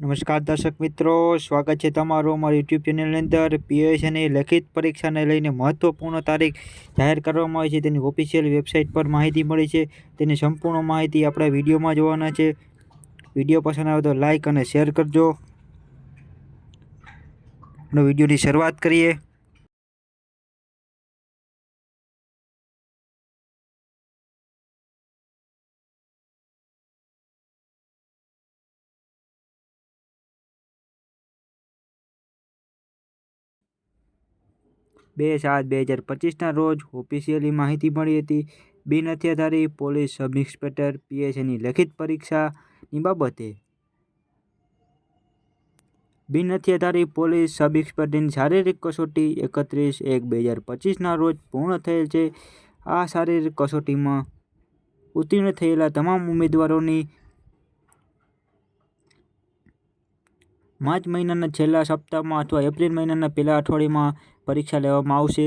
નમસ્કાર દર્શક મિત્રો, સ્વાગત છે તમારું અમારી યુટ્યુબ ચેનલની અંદર. પીએસએની લેખિત પરીક્ષાને લઈને મહત્વપૂર્ણ તારીખ જાહેર કરવામાં આવી છે. તેની ઓફિશિયલ વેબસાઇટ પર માહિતી મળી છે. તેની સંપૂર્ણ માહિતી આપણે વિડીયોમાં જોવાના છે. વીડિયો પસંદ આવે તો લાઈક અને શેર કરજો. વિડીયોની શરૂઆત કરીએ. બે સાત બે હજાર પચીસના રોજ ઓફિશિયલી માહિતી મળી હતી. બિન હથિયાધારી પોલીસ સબ ઇન્સ્પેક્ટર પીએસએની લેખિત પરીક્ષાની બાબતે. બિન હથિયાધારી પોલીસ સબ ઇન્સ્પેક્ટરની શારીરિક કસોટી એકત્રીસ એક બે હજાર પચીસના રોજ પૂર્ણ થયેલ છે. આ શારીરિક કસોટીમાં ઉત્તીર્ણ થયેલા તમામ ઉમેદવારોની માર્ચ મહિનાના છેલ્લા સપ્તાહમાં અથવા એપ્રિલ મહિનાના પહેલા અઠવાડિયામાં પરીક્ષા લેવામાં આવશે.